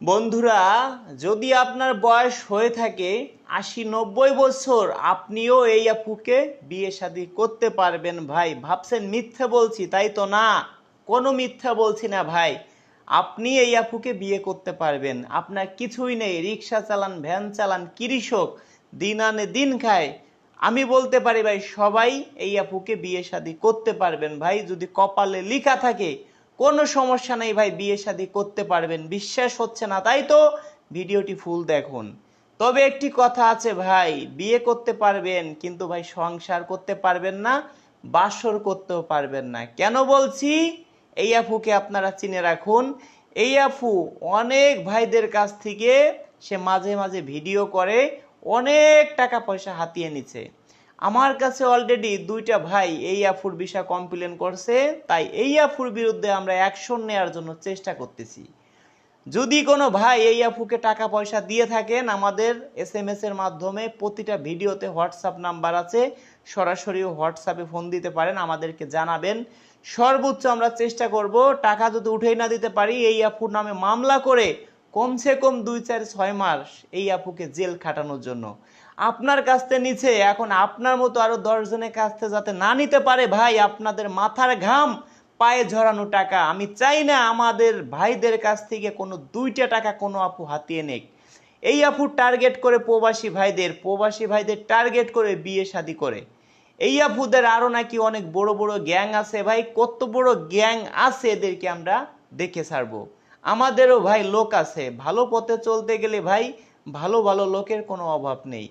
বন্ধুরা, যদি আপনার বয়স হয়ে থাকে আশি নব্বই বছর, আপনিও এই আপুকে বিয়ে শাদী করতে পারবেন ভাই। ভাবছেন মিথ্যে বলছি, তাই তো না? কোনো মিথ্যা বলছি না ভাই। আপনি এই আপুকে বিয়ে করতে পারবেন। আপনার কিছুই নেই। রিক্সা চালান, ভ্যান চালান, কৃষক, দিন আনে দিন খায়। আমি বলতে পারি ভাই, সবাই এই আপুকে বিয়ে শাদী করতে পারবেন ভাই। যদি কপালে লেখা থাকে কোনো সমস্যা নেই ভাই, বিয়ে শাদী করতে পারবেন, বিশ্বাস হচ্ছে না, তাই তো? ভিডিওটি ফুল দেখুন। তবে একটি কথা আছে ভাই, বিয়ে করতে পারবেন, কিন্তু ভাই সংসার করতে পারবেন না, বাসর করতেও পারবেন না। কেন বলছি? এই আফুকে আপনারা চিনে রাখুন, এই আফু অনেক ভাইদের কাছ থেকে সে মাঝে মাঝে ভিডিও করে, অনেক টাকা পয়সা হাতিয়ে নিচ্ছে। আমার কাছে অলরেডি দুইটা ভাই এই আফুর বিষয়ে কমপ্লেন করছে, তাই এই আফুর বিরুদ্ধে আমরা অ্যাকশন নেওয়ার জন্য চেষ্টা করতেছি। যদি কোনো ভাই এই আফুকে টাকা পয়সা দিয়ে থাকেন, আমাদের এস এম এস এর মাধ্যমে প্রতিটা ভিডিওতে হোয়াটসঅ্যাপ নাম্বার আছে সরাসরি হোয়াটসঅ্যাপে ফোন দিতে পারেন, আমাদেরকে জানাবেন। সর্বোচ্চ আমরা চেষ্টা করব, টাকা যদি উঠেই না দিতে পারি, এই আফুর নামে মামলা করে কমসে কম দুই, চার, ছয় মাস এই আপুকে জেল খাটানোর জন্য। আপনার কাছ থেকে নিচে, এখন আপনার মতো আরও দশজনের কাছ থেকে যাতে না নিতে পারে ভাই, আপনাদের মাথার ঘাম, পায়ে ঝরানো টাকা। আমি চাই না আমাদের ভাইদের কাছ থেকে কোনো দুইটা টাকা কোনো আপু হাতিয়ে নেক। এই আপু টার্গেট করে প্রবাসী ভাইদের প্রবাসী ভাইদের টার্গেট করে বিয়ে শাদী করে। এই আপুদের আরও নাকি অনেক বড় বড় গ্যাং আছে ভাই, কত বড় গ্যাং আছে এদেরকে আমরা দেখে ছাড়বো। আমাদেরও ভাই লোক আছে। ভালো পথে চলতে গেলে ভাই ভালো ভালো লোকের কোনো অভাব নেই।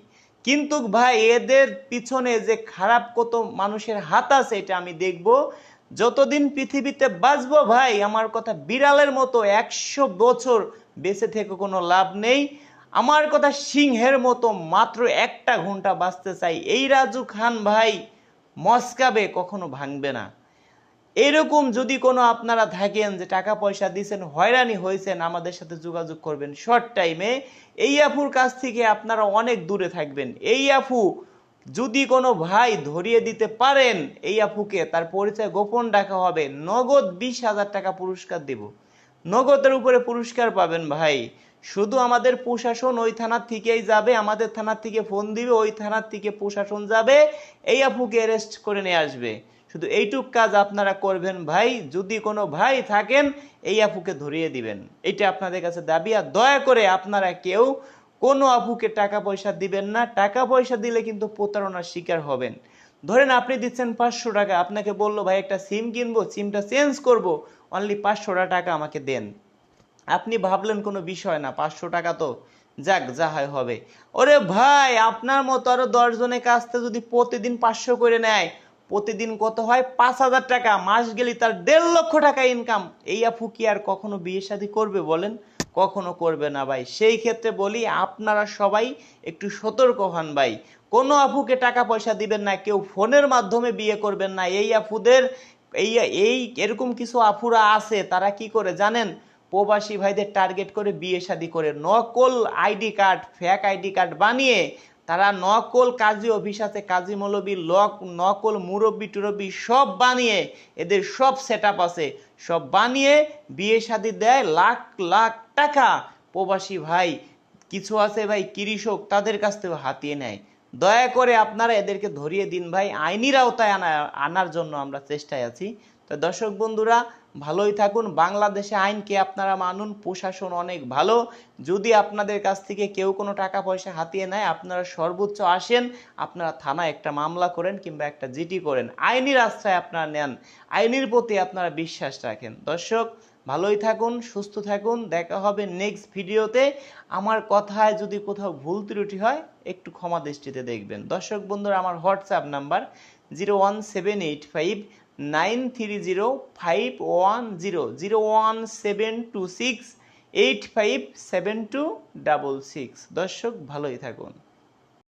কিন্তু ভাই এদের পিছনে যে খারাপ কত মানুষের হাত আছে, এটা আমি দেখব। যতদিন পৃথিবীতে বাঁচবো ভাই, আমার কথা বিড়ালের মতো একশো বছর বেঁচে থেকে কোনো লাভ নেই। আমার কথা সিংহের মতো মাত্র একটা ঘণ্টা বাঁচতে চাই। এই রাজু খান ভাই মস্কাবে কখনো ভাঙবে না। এরকম যদি কোনো আপনারা থাকেন যে টাকা পয়সা দিয়েছেন হয়রানি হয়েছেন, আমাদের সাথে যোগাযোগ করবেন শর্ট টাইমে এই আফুর কাছ থেকে আপনারা অনেক দূরে থাকবেন। এই আফু যদি কোনো ভাই ধরিয়ে দিতে পারেন, এই আফুকে তার পরিচয় গোপন রাখা হবে। নগদ বিশ হাজার টাকা পুরস্কার দেব। নগদের উপরে পুরস্কার পাবেন ভাই। শুধু আমাদের প্রশাসন ওই থানার থেকেই যাবে, আমাদের থানার থেকে ফোন দিবে, ওই থানার থেকে প্রশাসন যাবে, এই আপুকে অ্যারেস্ট করে নিয়ে আসবে। শুধু এইটুক কাজ আপনারা করবেন ভাই, যদি কোনো ভাই থাকেন, এই আপুকে ধরিয়ে দিবেন। এটা আপনাদের কাছে দাবি, আর দয়া করে আপনারা কেউ কোনো আপুকে টাকা পয়সা দিবেন না। টাকা পয়সা দিলে কিন্তু প্রতারণার শিকার হবেন। ধরেন আপনি দিচ্ছেন পাঁচশো টাকা, আপনাকে বলল, ভাই, একটা সিম কিনবো, সিমটা চেঞ্জ করব অনলি পাঁচশো টাকা আমাকে দেন। আপনি ভাবলেন কোনো বিষয় না, পাঁচশো টাকা তো, যাক, যা হয় হবে। ওরে ভাই, আপনার মতো আরও দশজনের কাছ থেকে যদি প্রতিদিন পাঁচশো করে নেয় প্রতিদিন কত হয়? পাঁচ হাজার টাকা। মাস গেলে তার দেড় লক্ষ টাকা ইনকাম এই আপু কি আর কখনো বিয়ে শাদী করবে বলেন? কখনো করবে না ভাই। সেই ক্ষেত্রে বলি, আপনারা সবাই একটু সতর্ক হন ভাই। কোনো আপুকে টাকা পয়সা দিবেন না, কেউ ফোনের মাধ্যমে বিয়ে করবেন না। এই আপুদের, এই এই এরকম কিছু আপুরা আছে, তারা কি করে জানেন? প্রবাসী ভাইদের টার্গেট করে বিয়ে শাদী করে। নকল ID card fake ID card বানিয়ে তারা নকল কাজী অফিস আছে, কাজী মৌলবী, লক, নকল মুরব্বী, টুরব্বী, সব বানিয়ে এদের সব সেট আছে। সব বানিয়ে বিয়ে শাদী দেয় লাখ লাখ টাকা। প্রবাসী ভাই, কিছু আছে ভাই কৃষক তাদের কাছ থেকে হাতিয়ে নেয়। দয়া করে আপনারা এদেরকে ধরিয়ে দিন ভাই। আইনির আওতায় আনা, আনার জন্য আমরা চেষ্টায় আছি। তো দর্শক বন্ধুরা, ভালোই থাকুন। বাংলাদেশে আইনকে আপনারা মানুন, প্রশাসন অনেক ভালো। যদি আপনাদের কাছ থেকে কেউ কোনো টাকা পয়সা হাতিয়ে নেয়, আপনারা সর্বোচ্চ আসেন, আপনারা থানায় একটা মামলা করেন কিংবা একটা জিটি করেন। আইনির আশ্রয় আপনারা নেন, আইনের প্রতি আপনারা বিশ্বাস রাখেন। দর্শক, ভালোই থাকুন, সুস্থ থাকুন। দেখা হবে নেক্সট ভিডিওতে। আমার কথায় যদি কোথাও ভুল ত্রুটি হয়, একটু ক্ষমা দৃষ্টিতে দেখবেন। দর্শক বন্ধুরা, আমার WhatsApp number zero one seven eight five nine three zero five one zero zero one seven two six, eight five seven two double six. দর্শক, ভালোই থাকুন।